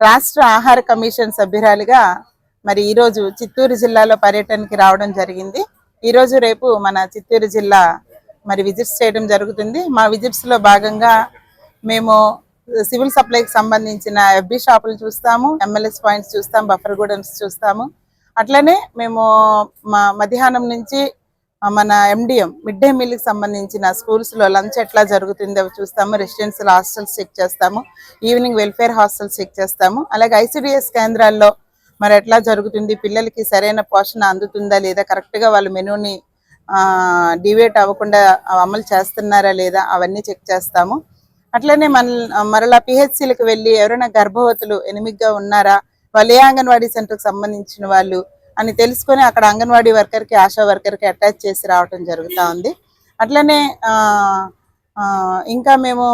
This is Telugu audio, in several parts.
రాష్ట్ర ఆహార కమిషన్ సభ్యురాలిగా మరి ఈరోజు చిత్తూరు జిల్లాలో పర్యటనకి రావడం జరిగింది. ఈరోజు రేపు మన చిత్తూరు జిల్లా మరి విజిట్స్ చేయడం జరుగుతుంది. మా విజిట్స్లో భాగంగా మేము సివిల్ సప్లైకి సంబంధించిన ఎఫ్బి షాపులు చూస్తాము ఎంఎల్ఎస్ పాయింట్స్ చూస్తాం బఫర్ గూడెన్స్ చూస్తాము. అట్లనే మేము మా మధ్యాహ్నం నుంచి మన ఎండిఎం మిడ్ డే మీల్కి సంబంధించిన స్కూల్స్లో లో లంచ్ ఎట్లా జరుగుతుందో చూస్తాము రెసిడెన్షియల్ హాస్టల్స్ చెక్ చేస్తాము ఈవినింగ్ వెల్ఫేర్ హాస్టల్స్ చెక్ చేస్తాము. అలాగే ఐసిడిఎస్ కేంద్రాల్లో మరి ఎట్లా జరుగుతుంది పిల్లలకి సరైన పోషణ అందుతుందా లేదా కరెక్ట్గా వాళ్ళ మెనూని డివేట్ అవ్వకుండా అమలు చేస్తున్నారా లేదా అవన్నీ చెక్ చేస్తాము. అట్లనే మన మరలా పిహెచ్సిలకు వెళ్ళి ఎవరైనా గర్భవతులు ఎనిమిదిగా ఉన్నారా వాళ్ళు ఏ అంగన్వాడీ సెంటర్కి సంబంధించిన వాళ్ళు అని తెలుసుకొని అక్కడ అంగన్వాడీ వర్కర్కి ఆశా వర్కర్కి అటాచ్ చేసి రావటం జరుగుతూ ఉంది. అట్లనే ఇంకా మేము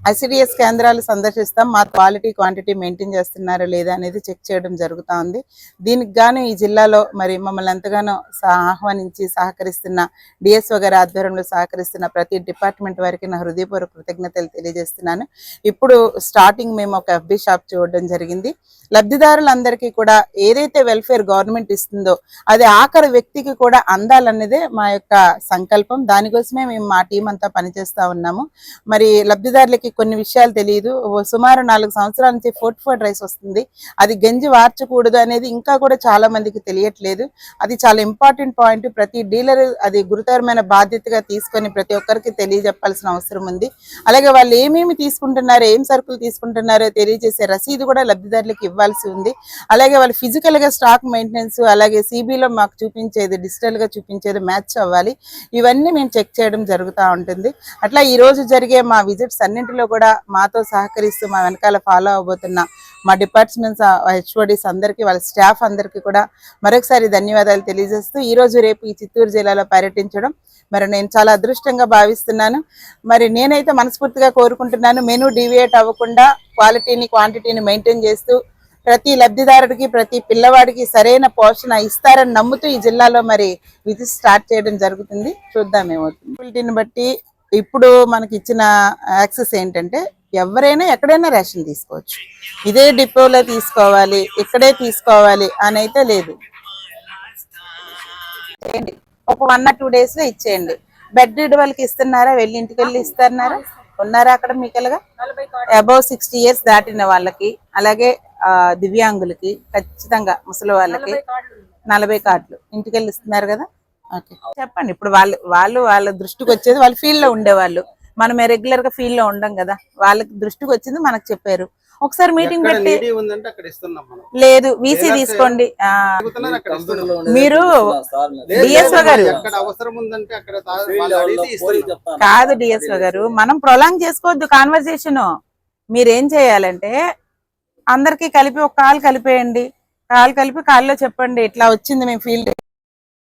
ఐసిడిఎస్ కేంద్రాలు సందర్శిస్తాం. మా క్వాలిటీ క్వాంటిటీ మెయింటైన్ చేస్తున్నారా లేదా అనేది చెక్ చేయడం జరుగుతూ ఉంది. దీనికి గాను ఈ జిల్లాలో మరి మమ్మల్ని ఎంతగానో ఆహ్వానించి సహకరిస్తున్న డిఎస్ఓ గారి ఆధ్వర్యంలో సహకరిస్తున్న ప్రతి డిపార్ట్మెంట్ వారికి నా హృదయపూర్వక కృతజ్ఞతలు తెలియజేస్తున్నాను. ఇప్పుడు స్టార్టింగ్ మేము ఒక ఎఫ్బి షాప్ చూడడం జరిగింది. లబ్ధిదారులందరికీ కూడా ఏదైతే వెల్ఫేర్ గవర్నమెంట్ ఇస్తుందో అది ఆఖరి వ్యక్తికి కూడా అందాలన్నదే మా యొక్క సంకల్పం. దానికోసమే మేము మా టీం అంతా పనిచేస్తూ ఉన్నాము. మరి లబ్ధిదారులకి కొన్ని విషయాలు తెలియదు. సుమారు నాలుగు సంవత్సరాల నుంచి ఫోర్ట్ ఫోర్ రైస్ వస్తుంది. అది గంజి వార్చకూడదు అనేది ఇంకా కూడా చాలా మందికి తెలియట్లేదు. అది చాలా ఇంపార్టెంట్ పాయింట్. ప్రతి డీలర్ అది గురుతరమైన బాధ్యతగా తీసుకొని ప్రతి ఒక్కరికి తెలియజెప్పాల్సిన అవసరం ఉంది. అలాగే వాళ్ళు ఏమేమి తీసుకుంటున్నారో ఏం సరుకులు తీసుకుంటున్నారో తెలియజేసే రసీదు కూడా లబ్ధిదారులకు ఇవ్వాల్సి ఉంది. అలాగే వాళ్ళు ఫిజికల్గా స్టాక్ మెయింటెనెన్స్ అలాగే సిబిలో లో మాకు చూపించేది డిజిటల్గా చూపించేది మ్యాచ్ అవ్వాలి. ఇవన్నీ మేము చెక్ చేయడం జరుగుతూ ఉంటుంది. అట్లా ఈ రోజు జరిగే మా విజిట్స్ అన్నింటిలో కూడా మాతో సహకరిస్తూ మా వెనకాల ఫాలో అవబోతున్న మా డిపార్ట్మెంట్స్ హెచ్ఓడిస్ అందరికీ వాళ్ళ స్టాఫ్ అందరికీ కూడా మరొకసారి ధన్యవాదాలు తెలియజేస్తూ ఈ రోజు రేపు ఈ చిత్తూరు జిల్లాలో పర్యటించడం మరి నేను చాలా అదృష్టంగా భావిస్తున్నాను. మరి నేనైతే మనస్ఫూర్తిగా కోరుకుంటున్నాను మెనూ డివియేట్ అవ్వకుండా క్వాలిటీని క్వాంటిటీని మెయింటైన్ చేస్తూ ప్రతి లబ్ధిదారుడికి ప్రతి పిల్లవాడికి సరైన పోషణ ఇస్తారని నమ్ముతూ ఈ జిల్లాలో మరి విధి స్టార్ట్ చేయడం జరుగుతుంది. చూద్దాం ఏమవుతుంది. బట్టి ఇప్పుడు మనకి ఇచ్చిన యాక్సెస్ ఏంటంటే ఎవరైనా ఎక్కడైనా రేషన్ తీసుకోవచ్చు. ఇదే డిపోలో తీసుకోవాలి ఇక్కడే తీసుకోవాలి అని అయితే లేదు. చేయండి ఒక వన్ ఆర్ టూ డేస్లో ఇచ్చేయండి. బెడ్ వాళ్ళకి ఇస్తున్నారా? వెళ్ళి ఇంటికి వెళ్ళి ఇస్తున్నారా? ఉన్నారా అక్కడ మీకలుగా? అబౌవ్ సిక్స్టీ ఇయర్స్ దాటిన వాళ్ళకి అలాగే దివ్యాంగులకి ఖచ్చితంగా ముసలి వాళ్ళకి నలభై కార్డులు. ఇంటికి వెళ్ళి ఇస్తున్నారు కదా? చెప్పండి ఇప్పుడు వాళ్ళు వాళ్ళు వాళ్ళ దృష్టికి వచ్చేది వాళ్ళ ఫీల్డ్లో ఉండేవాళ్ళు. మనం రెగ్యులర్గా ఫీల్డ్లో ఉండం కదా వాళ్ళకి దృష్టికి వచ్చింది మనకు చెప్పారు. ఒకసారి మీటింగ్ పెట్టి నీడీ ఉందంటే అక్కడ ఇస్తున్నాం మనం. లేదు వీసీ తీసుకోండి. మీరు డిఎస్ఓ గారు. కాదు డిఎస్ఓ గారు మనం ప్రొలాంగ్ చేసుకోవద్దు కాన్వర్సేషన్ మీరేం చేయాలంటే అందరికి కలిపి ఒక కాల్ కలిపేయండి. కాల్ కలిపి కాల్లో చెప్పండి ఇట్లా వచ్చింది మేము ఫీల్డ్